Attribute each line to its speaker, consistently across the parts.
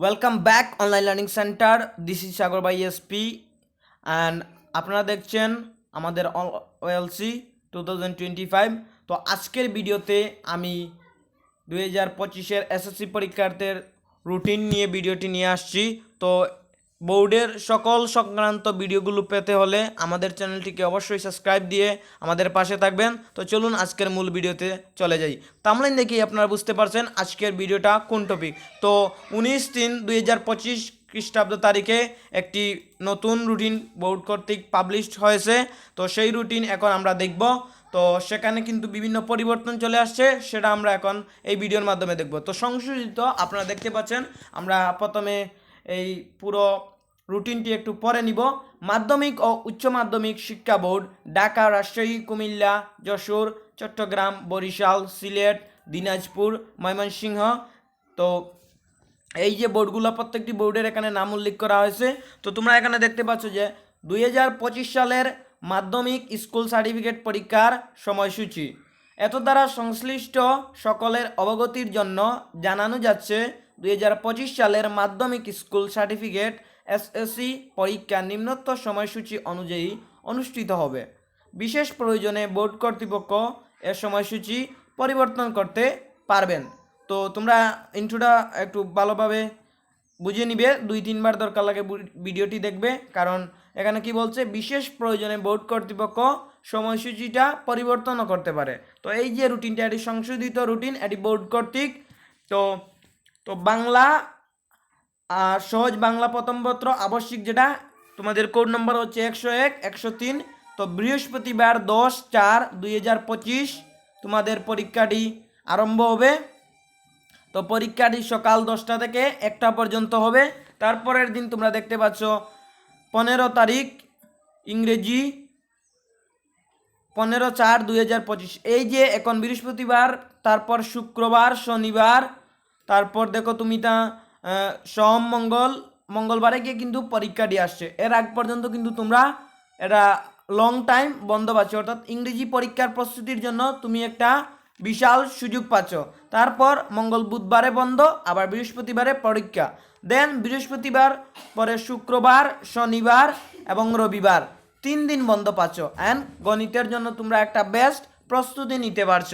Speaker 1: Welcome back online learning centre this is Sagar by SP and আপনারা দেখছেন আমাদের OLC two thousand twenty five তো আজকের ভিডিওতে আমি দুই হাজার পঁচিশের এসএসসি পরীক্ষার্থীর রুটিন নিয়ে ভিডিওটি নিয়ে আসছি। তো বোর্ডের সকল সংক্রান্ত ভিডিওগুলো পেতে হলে আমাদের চ্যানেলটিকে অবশ্যই সাবস্ক্রাইব দিয়ে আমাদের পাশে থাকবেন। তো চলুন আজকের মূল ভিডিওতে চলে যাই। তামলাইন দেখেই আপনারা বুঝতে পারছেন আজকের ভিডিওটা কোন টপিক তো উনিশ তিন দুই হাজার পঁচিশ খ্রিস্টাব্দ তারিখে একটি নতুন রুটিন বোর্ড কর্তৃক পাবলিশড হয়েছে। তো সেই রুটিন এখন আমরা দেখব। তো সেখানে কিন্তু বিভিন্ন পরিবর্তন চলে আসছে, সেটা আমরা এখন এই ভিডিওর মাধ্যমে দেখব। তো সংশোধিত আপনারা দেখতে পাচ্ছেন, আমরা প্রথমে এই পুরো রুটিনটি একটু পরে নিব। মাধ্যমিক ও উচ্চ মাধ্যমিক শিক্ষা বোর্ড, ঢাকা, রাজশাহী, কুমিল্লা, যশোর, চট্টগ্রাম, বরিশাল, সিলেট, দিনাজপুর, ময়মনসিংহ। তো এই যে বোর্ডগুলো প্রত্যেকটি বোর্ডের এখানে নাম উল্লেখ করা হয়েছে। তো তোমরা এখানে দেখতে পাচ্ছ যে দুই হাজার পঁচিশ সালের মাধ্যমিক স্কুল সার্টিফিকেট পরীক্ষার সময়সূচি। এত দ্বারা সংশ্লিষ্ট সকলের অবগতির জন্য জানানো যাচ্ছে দুই হাজার পঁচিশ সালের মাধ্যমিক স্কুল সার্টিফিকেট এসএসসি পরীক্ষা নিম্নোক্ত সময়সূচি অনুযায়ী অনুষ্ঠিত হবে। বিশেষ প্রয়োজনে বোর্ড কর্তৃপক্ষ এর সময়সূচি পরিবর্তন করতে পারবেন। তো তোমরা ইন্ট্রোটা একটু ভালোভাবে বুঝে নিবে, দুই তিনবার দরকার লাগে ভিডিওটি দেখবে, কারণ এখানে কি বলছে, বিশেষ প্রয়োজনে বোর্ড কর্তৃপক্ষ সময়সূচিটা পরিবর্তনও করতে পারে। তো এই যে রুটিনটা এটি সংশোধিত রুটিন এটি বোর্ড কর্তৃক। তো তো বাংলা সহজ বাংলা প্রথম পত্র আবশ্যিক যেটা, তোমাদের কোড নম্বর হচ্ছে একশো এক, একশো তিন। তো বৃহস্পতিবার দশ চার দুই হাজার পঁচিশ তোমাদের পরীক্ষাটি আরম্ভ হবে। তো পরীক্ষাটি সকাল দশটা থেকে একটা পর্যন্ত হবে। তারপরের দিন তোমরা দেখতে পাচ্ছ, পনেরো তারিখ ইংরেজি, পনেরো চার দুই হাজার পঁচিশ। এই যে এখন বৃহস্পতিবার, তারপর শুক্রবার, শনিবার তারপর দেখো তুমি তা সোম, মঙ্গল, মঙ্গলবারে গিয়ে কিন্তু পরীক্ষাটি আসছে। এর আগ পর্যন্ত কিন্তু তোমরা এটা লং টাইম বন্ধ পাচ্ছ। অর্থাৎ ইংরেজি পরীক্ষার প্রস্তুতির জন্য তুমি একটা বিশাল সুযোগ পাচ্ছ। তারপর মঙ্গল বুধবারে বন্ধ, আবার বৃহস্পতিবারে পরীক্ষা। দেন বৃহস্পতিবার, পরে শুক্রবার, শনিবার এবং রবিবার তিন দিন বন্ধ পাচ্ছ। অ্যান্ড গণিতের জন্য তোমরা একটা বেস্ট প্রস্তুতি নিতে পারছ।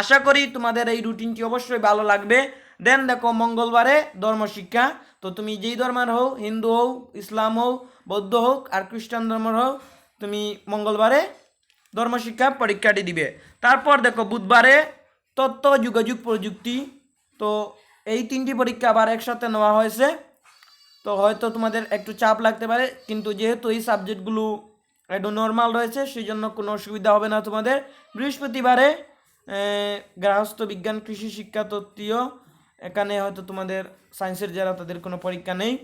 Speaker 1: আশা করি তোমাদের এই রুটিনটি অবশ্যই ভালো লাগবে। দেন দেখো মঙ্গলবারে ধর্মশিক্ষা। তো তুমি যেই ধর্মের হও, হিন্দু হও, ইসলাম হও, বৌদ্ধ হোক আর খ্রিস্টান ধর্মের হও, তুমি মঙ্গলবারে ধর্মশিক্ষা পরীক্ষাটি দিবে। তারপর দেখো বুধবারে ও যোগাযোগ প্রযুক্তি। তো এই তিনটি পরীক্ষা আবার একসাথে নেওয়া হয়েছে। তো হয়তো তোমাদের একটু চাপ লাগতে পারে, কিন্তু যেহেতু এই সাবজেক্টগুলো একটু নর্মাল রয়েছে সেই জন্য কোনো অসুবিধা হবে না তোমাদের। বৃহস্পতিবারে গৃহস্থ বিজ্ঞান, কৃষি শিক্ষা, তত্ত্বীয় এখানে হয়তো তোমাদের সায়েন্সের যারা তাদের কোনো পরীক্ষা নেই।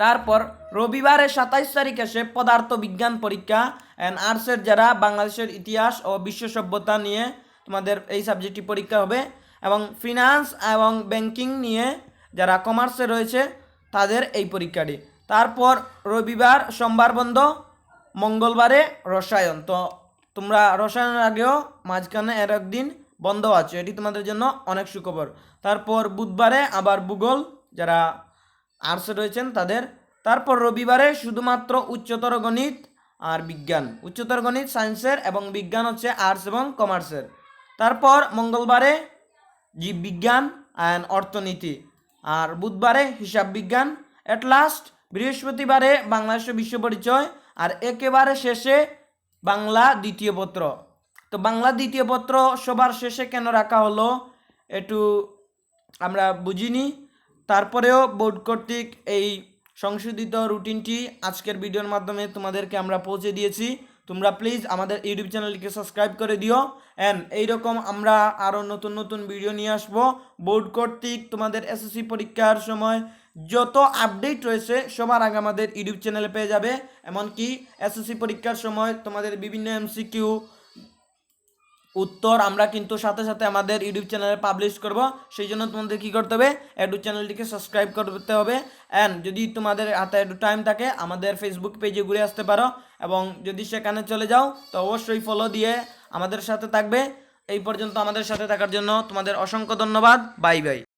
Speaker 1: তারপর রবিবারে সাতাইশ তারিখ আসে পদার্থ বিজ্ঞান পরীক্ষা অ্যান্ড আর্টসের যারা বাংলাদেশের ইতিহাস ও বিশ্ব সভ্যতা নিয়ে তোমাদের এই সাবজেক্টটি পরীক্ষা হবে এবং ফিনান্স এবং ব্যাংকিং নিয়ে যারা কমার্সে রয়েছে তাদের এই পরীক্ষাটি। তারপর রবিবার, সোমবার বন্ধ, মঙ্গলবারে রসায়ন। তো তোমরা রসায়নের আগেও মাঝখানে এর একদিন বন্ধ আছে। এটি তোমাদের জন্য অনেক সুখবর। তারপর বুধবারে আবার ভূগোল, যারা আর্টসে রয়েছেন তাদের। তারপর রবিবারে শুধুমাত্র উচ্চতর গণিত আর বিজ্ঞান। উচ্চতর গণিত, সায়েন্সের এবং বিজ্ঞান হচ্ছে আর্টস এবং কমার্সের। তারপর মঙ্গলবারে জীববিজ্ঞান অ্যান্ড অর্থনীতি। আর বুধবারে হিসাব বিজ্ঞান। এট লাস্ট বৃহস্পতিবারে বাংলাদেশের বিশ্ব পরিচয়। আর একেবারে শেষে বাংলা দ্বিতীয় পত্র। তো বাংলা দ্বিতীয় পত্র সবার শেষে কেন রাখা হলো একটু আমরা বুঝিনি। তারপরেও বোর্ড কর্তৃক এই সংশোধিত রুটিনটি আজকের ভিডিওর মাধ্যমে তোমাদেরকে আমরা পৌঁছে দিয়েছি। তোমরা প্লিজ আমাদের ইউটিউব চ্যানেলটিকে সাবস্ক্রাইব করে দিও। অ্যান্ড এইরকম আমরা আরও নতুন নতুন ভিডিও নিয়ে আসব। বোর্ড কর্তৃক তোমাদের এসএসসি পরীক্ষার সময় যত আপডেট রয়েছে সবার আগে আমাদের ইউটিউব চ্যানেলে পেয়ে যাবে। এমনকি এসএসসি পরীক্ষার সময় তোমাদের বিভিন্ন এমসিকিউ উত্তর আমরা কিন্তু সাথে সাথে আমাদের ইউটিউব চ্যানেলে পাবলিশ করব। সেই জন্য তোমাদের কী করতে হবে? এডু চ্যানেলটিকে সাবস্ক্রাইব করতে হবে। অ্যান্ড যদি তোমাদের হাতে একটু টাইম থাকে, আমাদের ফেসবুক পেজে ঘুরে আসতে পারো। এবং যদি সেখানে চলে যাও, তো অবশ্যই ফলো দিয়ে আমাদের সাথে থাকবে। এই পর্যন্ত আমাদের সাথে থাকার জন্য তোমাদের অসংখ্য ধন্যবাদ। Bye bye